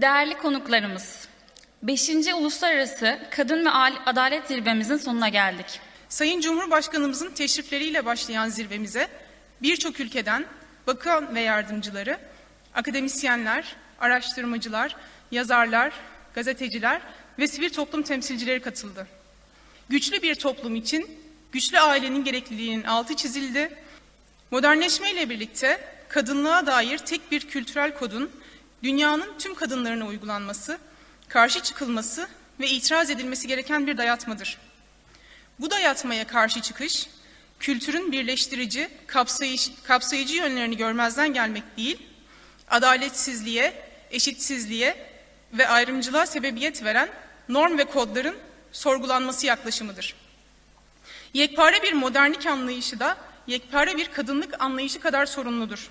Değerli konuklarımız, 5. Uluslararası Kadın ve Adalet Zirvemizin sonuna geldik. Sayın Cumhurbaşkanımızın teşrifleriyle başlayan zirvemize birçok ülkeden bakan ve yardımcıları, akademisyenler, araştırmacılar, yazarlar, gazeteciler ve sivil toplum temsilcileri katıldı. Güçlü bir toplum için güçlü ailenin gerekliliğinin altı çizildi. Modernleşmeyle birlikte kadınlığa dair tek bir kültürel kodun dünyanın tüm kadınlarına uygulanması, karşı çıkılması ve itiraz edilmesi gereken bir dayatmadır. Bu dayatmaya karşı çıkış, kültürün birleştirici, kapsayıcı, yönlerini görmezden gelmek değil, adaletsizliğe, eşitsizliğe ve ayrımcılığa sebebiyet veren norm ve kodların sorgulanması yaklaşımıdır. Yekpare bir modernlik anlayışı da yekpare bir kadınlık anlayışı kadar sorumludur.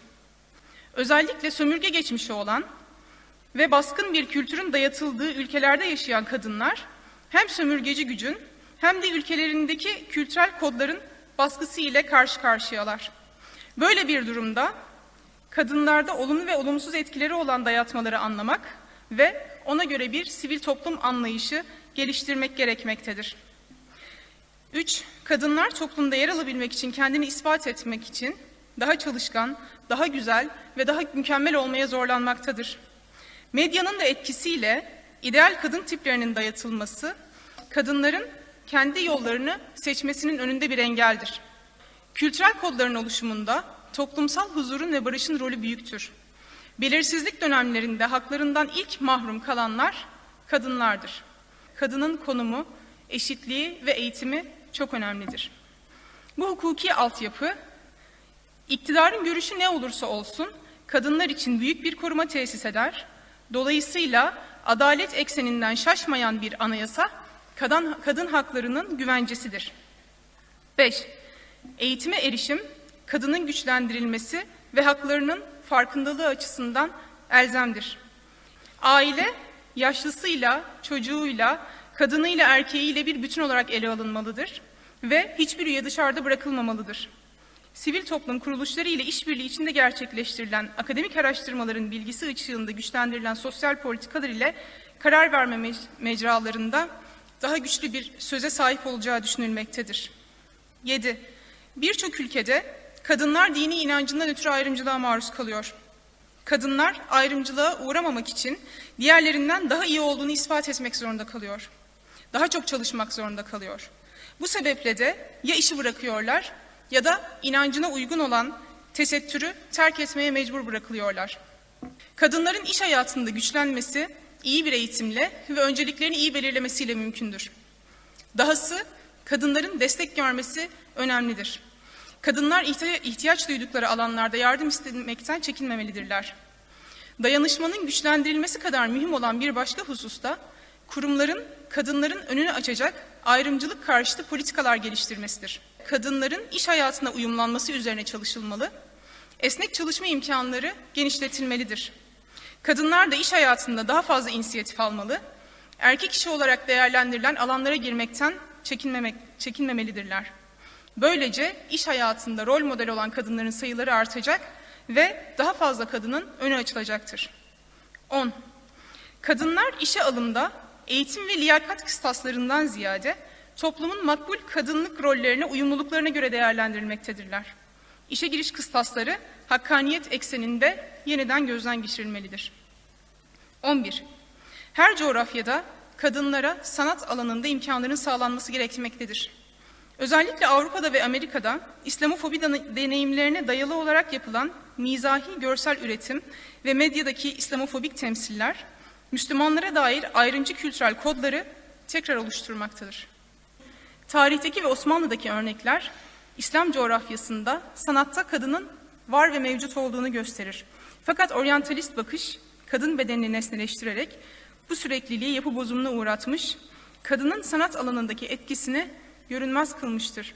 Özellikle sömürge geçmişi olan ve baskın bir kültürün dayatıldığı ülkelerde yaşayan kadınlar hem sömürgeci gücün hem de ülkelerindeki kültürel kodların baskısı ile karşı karşıyalar. Böyle bir durumda kadınlarda olumlu ve olumsuz etkileri olan dayatmaları anlamak ve ona göre bir sivil toplum anlayışı geliştirmek gerekmektedir. 3. Kadınlar toplumda yer alabilmek için, kendini ispat etmek için daha çalışkan, daha güzel ve daha mükemmel olmaya zorlanmaktadır. Medyanın da etkisiyle ideal kadın tiplerinin dayatılması, kadınların kendi yollarını seçmesinin önünde bir engeldir. Kültürel kodların oluşumunda toplumsal huzurun ve barışın rolü büyüktür. Belirsizlik dönemlerinde haklarından ilk mahrum kalanlar kadınlardır. Kadının konumu, eşitliği ve eğitimi çok önemlidir. Bu hukuki altyapı, iktidarın görüşü ne olursa olsun kadınlar için büyük bir koruma tesis eder. Dolayısıyla adalet ekseninden şaşmayan bir anayasa kadın, kadın haklarının güvencesidir. 5. Eğitime erişim, kadının güçlendirilmesi ve haklarının farkındalığı açısından elzemdir. Aile, yaşlısıyla, çocuğuyla, kadınıyla, erkeğiyle bir bütün olarak ele alınmalıdır ve hiçbir üye dışarıda bırakılmamalıdır. Sivil toplum kuruluşları ile işbirliği içinde gerçekleştirilen akademik araştırmaların bilgisi ışığında güçlendirilen sosyal politikalar ile karar verme mecralarında daha güçlü bir söze sahip olacağı düşünülmektedir. 7. Birçok ülkede kadınlar dini inancından ötürü ayrımcılığa maruz kalıyor. Kadınlar ayrımcılığa uğramamak için diğerlerinden daha iyi olduğunu ispat etmek zorunda kalıyor. Daha çok çalışmak zorunda kalıyor. Bu sebeple de ya işi bırakıyorlar ya da inancına uygun olan tesettürü terk etmeye mecbur bırakılıyorlar. Kadınların iş hayatında güçlenmesi iyi bir eğitimle ve önceliklerini iyi belirlemesiyle mümkündür. Dahası kadınların destek görmesi önemlidir. Kadınlar ihtiyaç duydukları alanlarda yardım istemekten çekinmemelidirler. Dayanışmanın güçlendirilmesi kadar mühim olan bir başka hususta kurumların kadınların önünü açacak ayrımcılık karşıtı politikalar geliştirmesidir. Kadınların iş hayatına uyumlanması üzerine çalışılmalı, esnek çalışma imkanları genişletilmelidir. Kadınlar da iş hayatında daha fazla inisiyatif almalı, erkek işi olarak değerlendirilen alanlara girmekten çekinmemek, çekinmemelidirler. Böylece iş hayatında rol model olan kadınların sayıları artacak ve daha fazla kadının önü açılacaktır. 10. Kadınlar işe alımda eğitim ve liyakat kıstaslarından ziyade toplumun makbul kadınlık rollerine uyumluluklarına göre değerlendirilmektedirler. İşe giriş kıstasları hakkaniyet ekseninde yeniden gözden geçirilmelidir. 11. Her coğrafyada kadınlara sanat alanında imkanların sağlanması gerekmektedir. Özellikle Avrupa'da ve Amerika'da İslamofobi deneyimlerine dayalı olarak yapılan mizahi görsel üretim ve medyadaki İslamofobik temsiller Müslümanlara dair ayrımcı kültürel kodları tekrar oluşturmaktadır. Tarihteki ve Osmanlı'daki örnekler İslam coğrafyasında sanatta kadının var ve mevcut olduğunu gösterir. Fakat oryantalist bakış kadın bedenini nesneleştirerek bu sürekliliği yapı bozumuna uğratmış, kadının sanat alanındaki etkisini görünmez kılmıştır.